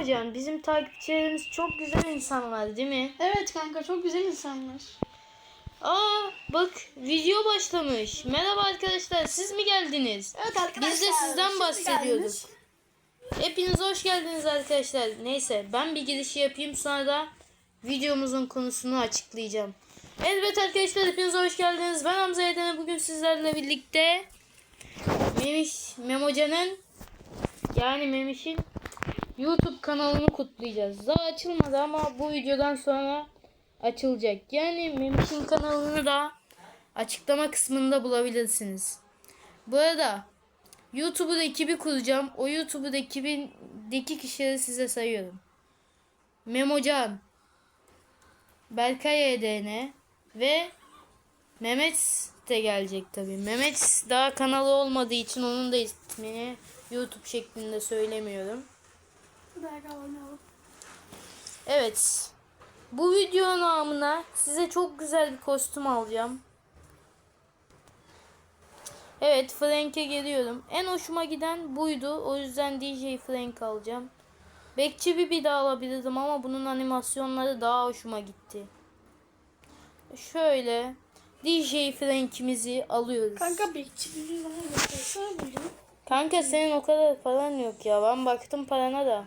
Memocan bizim takipçilerimiz çok güzel insanlar değil mi? Evet kanka çok güzel insanlar. Aa bak video başlamış. Merhaba arkadaşlar siz mi geldiniz? Evet arkadaşlar. Biz de sizden bahsediyorduk. geldiniz. Hepiniz hoş geldiniz arkadaşlar. Neyse ben bir girişi yapayım sonra da videomuzun konusunu açıklayacağım. Evet arkadaşlar hepiniz hoş geldiniz. Ben Hamza Yedene bugün sizlerle birlikte Memiş Memocan'ın yani Memiş'in YouTube kanalını kutlayacağız. Daha açılmadı ama bu videodan sonra açılacak. Yani Memiş'in kanalını da açıklama kısmında bulabilirsiniz. Bu arada YouTube'da ekibi kuracağım. O YouTube'da ekibindeki kişileri size sayıyorum. Memocan, Berkay EDN ve Mehmet de gelecek tabii. Mehmet daha kanalı olmadığı için onun da ismini YouTube şeklinde söylemiyorum. Evet. Bu video namına size çok güzel bir kostüm alacağım. Evet Frank'e geliyorum. En hoşuma giden buydu. O yüzden DJ Frank alacağım. Bekçi bir daha alabilirdim ama bunun animasyonları daha hoşuma gitti. Şöyle DJ Frank'imizi alıyoruz. Kanka bekçiliği bana göstersene bugün. Kanka senin o kadar paran yok ya. Ben baktım parana da.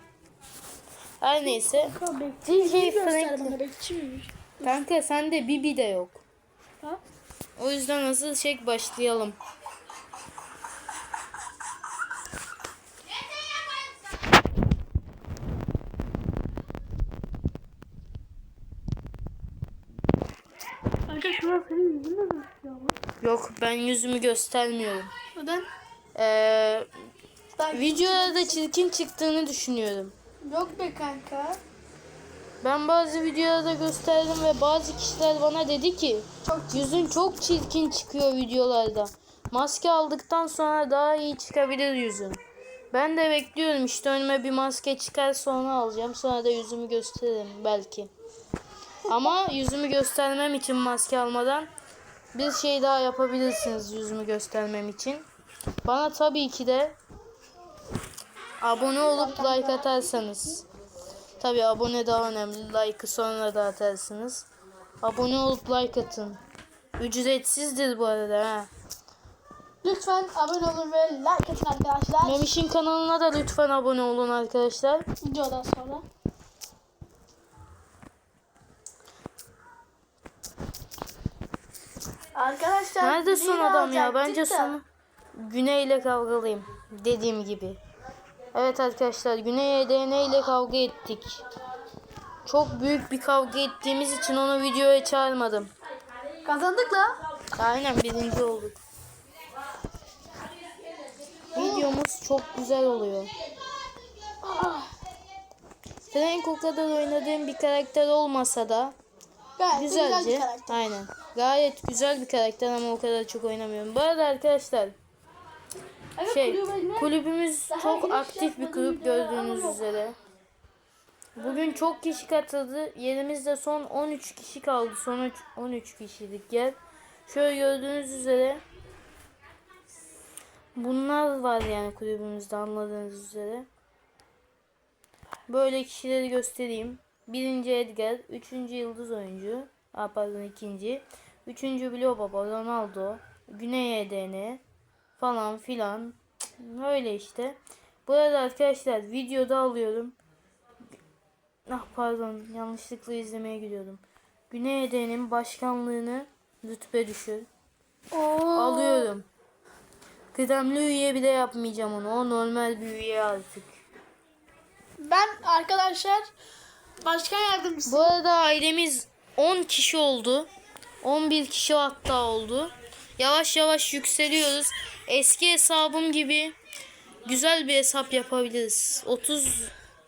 Her neyse. DJ bekçiliği göster Frank. bana bekçi miymiş? Kanka sende Bibi de yok. Ha? O yüzden hızlı çek başlayalım. Kanka şuna senin. Yok ben yüzümü göstermiyorum. Neden? Ee, Daha videolarda çirkin çıktığını düşünüyorum. Yok be kanka. Ben bazı videolarda gösterdim ve bazı kişiler bana dedi ki Çok yüzün çok çirkin çıkıyor videolarda. Maske aldıktan sonra daha iyi çıkabilir yüzün. Ben de bekliyorum işte önüme bir maske çıkar sonra alacağım. Sonra da yüzümü gösteririm belki. Ama yüzümü göstermem için maske almadan bir şey daha yapabilirsiniz yüzümü göstermem için. Bana tabii ki de abone olup like atarsanız. Tabii abone daha önemli. Like'ı sonra da atarsınız. Abone olup like atın. Ücretsizdir bu arada ha. Lütfen abone olun ve like atın arkadaşlar. Memiş'in kanalına da lütfen abone olun arkadaşlar. Videodan sonra. Arkadaşlar Nerede son adam ya? Bence da. son Güney ile kavgalıyım. Dediğim gibi. Evet arkadaşlar Güney EDN ile kavga ettik. Çok büyük bir kavga ettiğimiz için onu videoya çağırmadım. Kazandık la. Aynen birinci olduk. Videomuz çok güzel oluyor. Ah, Frank o kadar oynadığım bir karakter olmasa da gayet de güzel güzelce. bir karakter. Aynen. Gayet güzel bir karakter ama o kadar çok oynamıyorum. Bu arada arkadaşlar Evet, şey kulübümüz çok giriş aktif bir kulüp gördüğünüz üzere. Bugün çok kişi katıldı. Yerimizde son 13 kişi kaldı. Son üç- 13 kişilik yer. Şöyle gördüğünüz üzere bunlar var yani kulübümüzde anladığınız üzere. Böyle kişileri göstereyim. Birinci Edgar, üçüncü Yıldız oyuncu. Aa, pardon ikinci. Üçüncü Bilo Baba, Ronaldo, Güney EDN falan filan. Öyle işte. Bu arada arkadaşlar videoda alıyorum. Ah pardon yanlışlıkla izlemeye gidiyordum. Güney EDN'in başkanlığını rütbe düşür. Oo. Alıyorum. Kıdemli üye bile yapmayacağım onu. O normal bir üye artık. Ben arkadaşlar başkan yardımcısı. Bu arada ailemiz 10 kişi oldu. 11 kişi hatta oldu. Yavaş yavaş yükseliyoruz. Eski hesabım gibi güzel bir hesap yapabiliriz. 30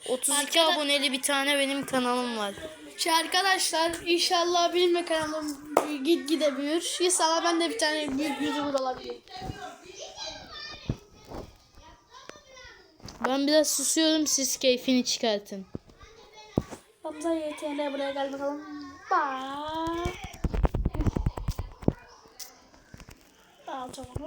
32 Arkada- aboneli bir tane benim kanalım var. Şey arkadaşlar inşallah benim kanalım git gide büyür. İnşallah ben de bir tane büyük YouTuber olabilirim. Ben biraz susuyorum siz keyfini çıkartın. Hamza YTN buraya gel bakalım. Bye. Alacağım onu.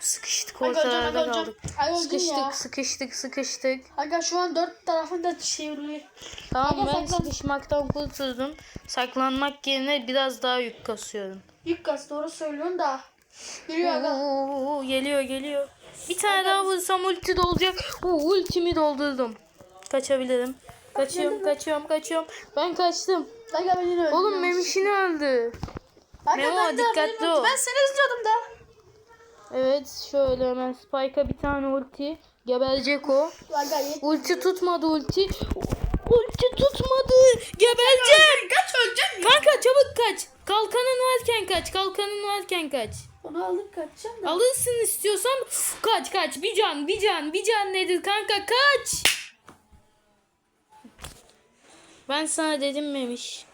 Sıkıştık Aga ortalarda aga kaldık. Aga Sıkıştık, ya. sıkıştık, sıkıştık. Aga şu an dört tarafında çevrili. Tamam Aga ben saklan. sıkışmaktan kurtuldum. Saklanmak yerine biraz daha yük kasıyorum. İlk gaz doğru söylüyorsun da. Geliyor aga. Oo, geliyor geliyor. Bir tane daha vursam ulti dolacak. Oo, ultimi doldurdum. Kaçabilirim. Kaçıyorum, kaçıyorum, kaçıyorum. Ben kaçtım. Aga beni öldü. Oğlum Memiş'ini öldü. Aga, Memo, ben de dikkatli ol. Ben seni izliyordum da. Evet şöyle hemen Spike'a bir tane ulti. Geberecek o. Ulti tutmadı ulti. Ulti tutmadı. Gebereceğim. Kaç öleceksin. Kanka çabuk kaç. Kalkanın varken kaç. Kalkanın varken kaç. Onu alıp kaçacağım da. Alırsın istiyorsan kaç kaç. Bir can bir can bir can nedir kanka kaç. Ben sana dedim Memiş.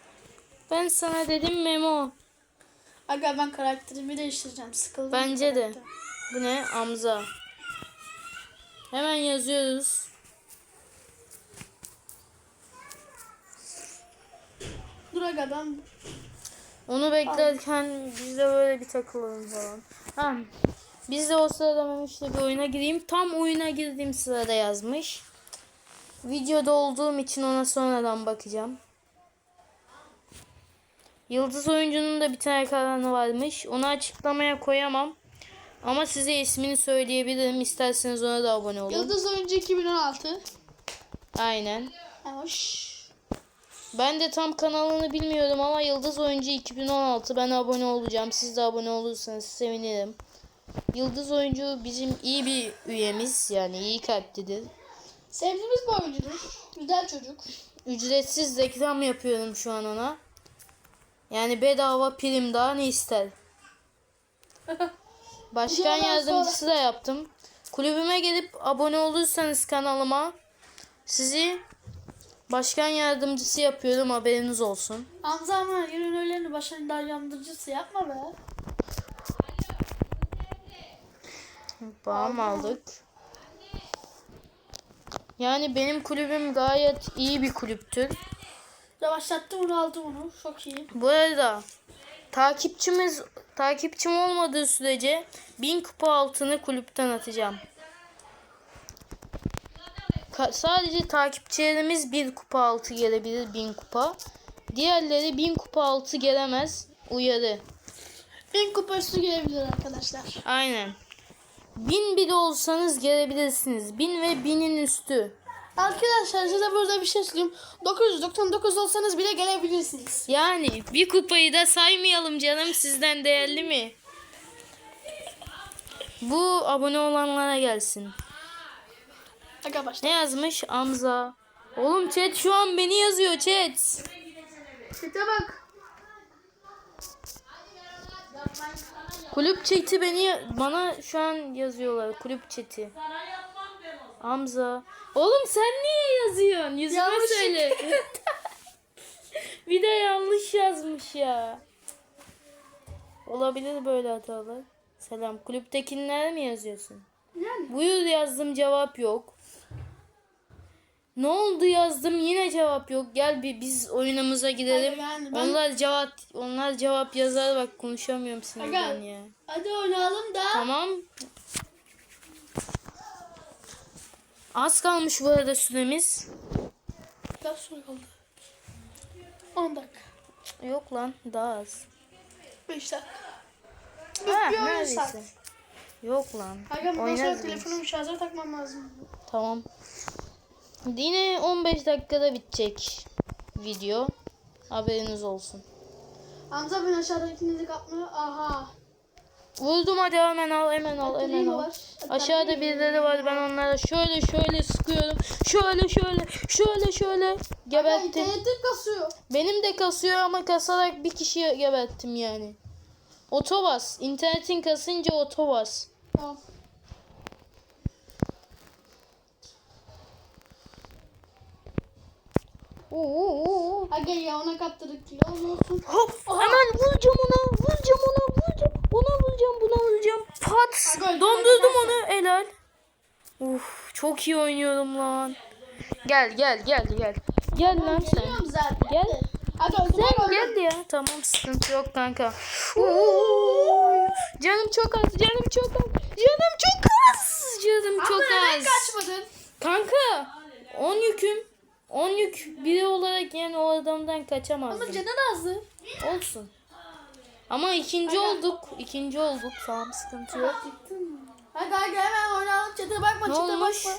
Ben sana dedim Memo. Aga ben karakterimi değiştireceğim. Sıkıldım. Bence de. Bu ne? Amza. Hemen yazıyoruz. Dur aga ben. Onu beklerken biz de böyle bir takılalım falan. Ha. Biz de o sırada Memiş'le bir oyuna gireyim. Tam oyuna girdiğim sırada yazmış. Videoda olduğum için ona sonradan bakacağım. Yıldız oyuncunun da bir tane kanalı varmış. Onu açıklamaya koyamam. Ama size ismini söyleyebilirim. İsterseniz ona da abone olun. Yıldız Oyuncu 2016. Aynen. Hoş. Ben de tam kanalını bilmiyorum ama Yıldız Oyuncu 2016 ben abone olacağım. Siz de abone olursanız sevinirim. Yıldız Oyuncu bizim iyi bir üyemiz yani iyi kalplidir. Sevdiğimiz bir oyuncudur. Güzel çocuk. Ücretsiz reklam yapıyorum şu an ona. Yani bedava prim daha ne ister? Başkan yardımcısı da yaptım. Kulübüme gelip abone olursanız kanalıma sizi başkan yardımcısı yapıyorum haberiniz olsun. Hamza ama yürün öğleni başında yandırıcısı yapma be. Bağım aldık. Yani benim kulübüm gayet iyi bir kulüptür. Yavaşlattım onu aldım onu. Çok iyi. Bu arada takipçimiz takipçim olmadığı sürece 1000 kupa altını kulüpten atacağım. Ka- sadece takipçilerimiz bir kupa altı gelebilir 1000 kupa. Diğerleri 1000 kupa altı gelemez. Uyarı. Bin kupa üstü gelebilir arkadaşlar. Aynen. 1000 bile olsanız gelebilirsiniz. 1000 ve 1000'in üstü. Arkadaşlar size burada bir şey söyleyeyim. 999 olsanız bile gelebilirsiniz. Yani bir kupayı da saymayalım canım sizden değerli mi? Bu abone olanlara gelsin. Aga başla. Ne yazmış? Amza. Oğlum chat şu an beni yazıyor chat. Çete bak. Kulüp chat'i beni bana şu an yazıyorlar. Kulüp chat'i. Hamza. Oğlum sen niye yazıyorsun? Yüzüme Yanlış. söyle. bir de yanlış yazmış ya. Olabilir böyle hatalar. Selam. Kulüptekiler mi yazıyorsun? Yani. Buyur yazdım cevap yok. Ne oldu yazdım yine cevap yok. Gel bir biz oyunumuza gidelim. Aga yani ben- Onlar cevap onlar cevap yazar bak konuşamıyorum sinirden Aga. ya. Hadi oynayalım da. Tamam. Az kalmış bu arada süremiz. Kaç soru kaldı? 10 dakika. Yok lan daha az. 5 dakika. Ha, bir oyun neredeyse. Yok lan. Aga bundan sonra Oynarız biz. telefonumu şarja takmam lazım. Tamam. Yine 15 dakikada bitecek video. Haberiniz olsun. Hamza ben aşağıda ikinizi kapmıyor. Aha. Vurdum hadi hemen al hemen al hemen al. Aşağıda birileri var ben onlara şöyle şöyle sıkıyorum. Şöyle şöyle şöyle şöyle geberttim. internetim kasıyor. Benim de kasıyor ama kasarak bir kişiyi geberttim yani. Otobas. İnternetin kasınca otobas. Tamam. Oo, oo. Aga ya ona kaptırdık kilo olsun. Hop hemen vuracağım ona vuracağım ona vuracağım. Ona vuracağım buna vuracağım. Pat. Dondurdum onu helal. Uf çok iyi oynuyorum lan. Gel gel gel gel. Gel lan sen. Zaten. Gel. Sen gel ya. Tamam sıkıntı yok kanka. Oo, canım çok az canım çok az. Canım çok az. Canım çok Ama neden az. kaçmadın? Kanka 10 yüküm. 10 yük biri olarak yani o adamdan kaçamazdım. Ama canın azdı. Olsun. Ama ikinci olduk. İkinci olduk. Tamam sıkıntı yok. Hadi hemen oynayalım. Çete bakma Ne çete olmuş? bakma.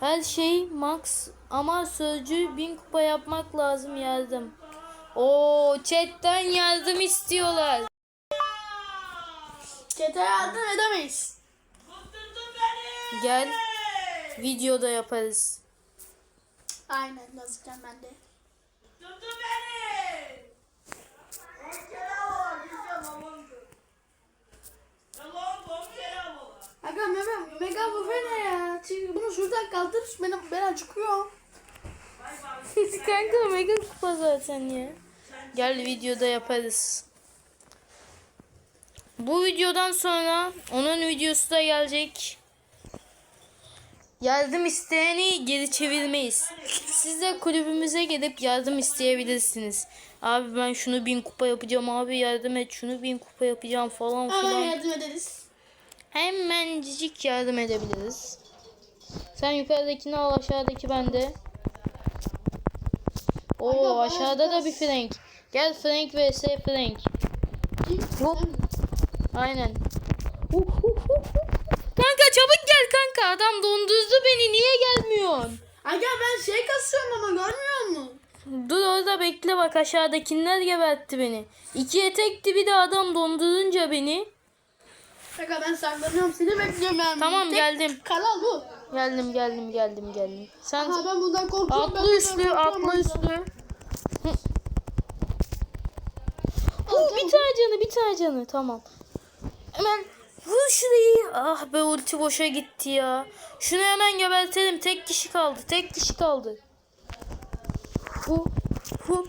Her şey max ama sözcüğü bin kupa yapmak lazım yardım. Oo chatten yardım istiyorlar. Çete yardım edemeyiz. Gel videoda yaparız. Aynen yazacağım ben de. Aga mega, mega bu ne ya? Çünkü bunu şuradan kaldır. Benim, ben acıkıyorum. Kanka mega kupa zaten ya. Gel videoda yaparız. Bu videodan sonra onun videosu da gelecek. Yardım isteyeni geri çevirmeyiz. Siz de kulübümüze gelip yardım isteyebilirsiniz. Abi ben şunu bin kupa yapacağım abi yardım et şunu bin kupa yapacağım falan Hemen filan. yardım ederiz. Hemencik yardım edebiliriz. Sen yukarıdakini al aşağıdaki bende. Oo aşağıda da bir Frank. Gel Frank vs Frank. Hop. Aynen. Kanka çabuk gel kanka. Adam dondurdu beni. Niye gelmiyorsun? Aga ben şey kasıyorum ama görmüyor musun? Dur orada bekle bak aşağıdakiler gebertti beni. İkiye tekti bir de adam dondurunca beni. Aga ben saklanıyorum seni bekliyorum ben. Tamam, geldim. Kanal bu. Geldim geldim geldim geldim. Sen Aha ben bundan korkuyorum. ben atla bundan üstlü atla üstlü. Oh, bir tane canı bir tane canı tamam. Hemen vur şurayı. Ah be ulti boşa gitti ya. Şunu hemen gebertelim. Tek kişi kaldı. Tek kişi kaldı. Hu hu.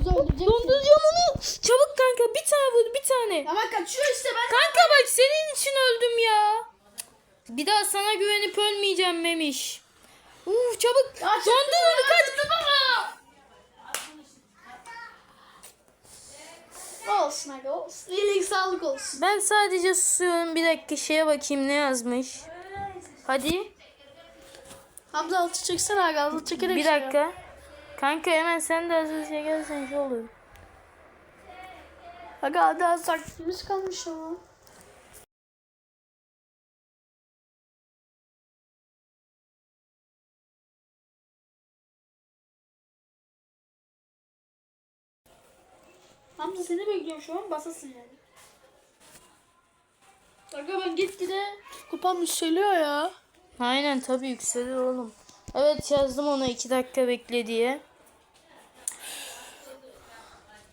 Bizi öldüreceksin. Donduracağım onu. Çabuk kanka bir tane vur bir tane. Ama kaçıyor işte ben. Kanka bak senin için öldüm ya. Bir daha sana güvenip ölmeyeceğim Memiş. Uf çabuk. Ya Dondur onu kaç. Olsun aga olsun. İyilik sağlık olsun. Ben sadece susuyorum. Bir dakika şeye bakayım ne yazmış. Hadi. Hamza altı çeksene aga altı çekerek Bir şey dakika. Kanka hemen sen de şey gelsen şey olur. Aga daha saklımız kalmış ama. Hamza seni bekliyorum şu an basasın yani. Aga ben gitgide kupam yükseliyor ya. Aynen tabii yükselir oğlum. Evet yazdım ona iki dakika bekle diye.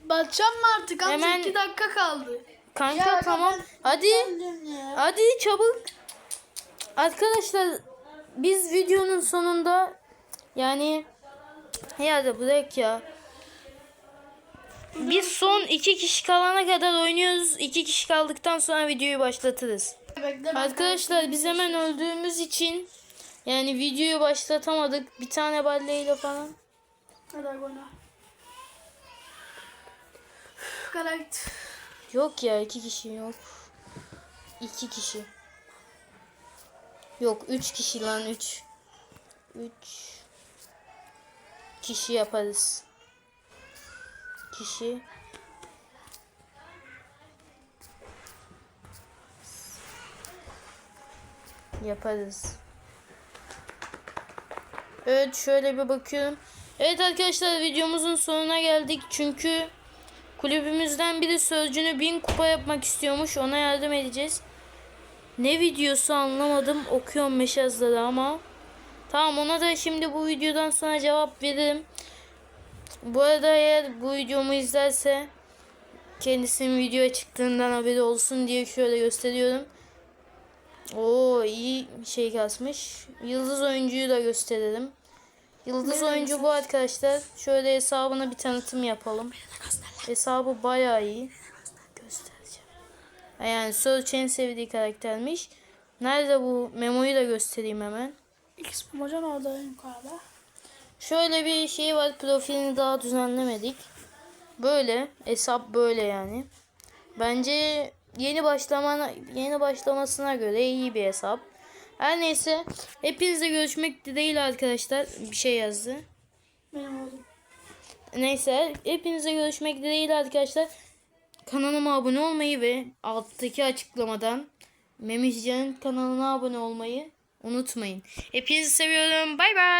Batacağım mı artık Hamza Hemen- iki dakika kaldı. Kanka Ya tamam. Hadi. Öldüm ya. Hadi çabuk. Arkadaşlar biz videonun sonunda yani ya da bırak ya. Biz son iki kişi kalana kadar oynuyoruz. İki kişi kaldıktan sonra videoyu başlatırız. Bekle, Arkadaşlar biz hemen öldüğümüz için yani videoyu başlatamadık. Bir tane balleyle falan. Oyna. Karakter. Yok ya iki kişi yok. İki kişi. Yok üç kişi lan üç. Üç kişi yaparız. Kişi. Yaparız. Evet şöyle bir bakıyorum. Evet arkadaşlar videomuzun sonuna geldik. Çünkü kulübümüzden biri sözcüğünü bin kupa yapmak istiyormuş. Ona yardım edeceğiz. Ne videosu anlamadım. Okuyorum meşazları ama. Tamam ona da şimdi bu videodan sonra cevap veririm. Bu arada eğer bu videomu izlerse kendisinin videoya çıktığından haberi olsun diye şöyle gösteriyorum. Oo iyi şey kasmış. Yıldız oyuncuyu da gösterelim. Yıldız oyuncu bu arkadaşlar. Şöyle hesabına bir tanıtım yapalım. Hesabı bayağı iyi. Göstereceğim. Yani Search en sevdiği karaktermiş. Nerede bu memoyu da göstereyim hemen. X Mocan orada yukarıda. Şöyle bir şey var. Profilini daha düzenlemedik. Böyle. Hesap böyle yani. Bence yeni başlamana yeni başlamasına göre iyi bir hesap. Her neyse hepinizle görüşmek dileğiyle arkadaşlar bir şey yazdı. Benim oğlum. Neyse hepinize görüşmek dileğiyle arkadaşlar. Kanalıma abone olmayı ve alttaki açıklamadan Memişcan'ın kanalına abone olmayı unutmayın. Hepinizi seviyorum. Bay bay.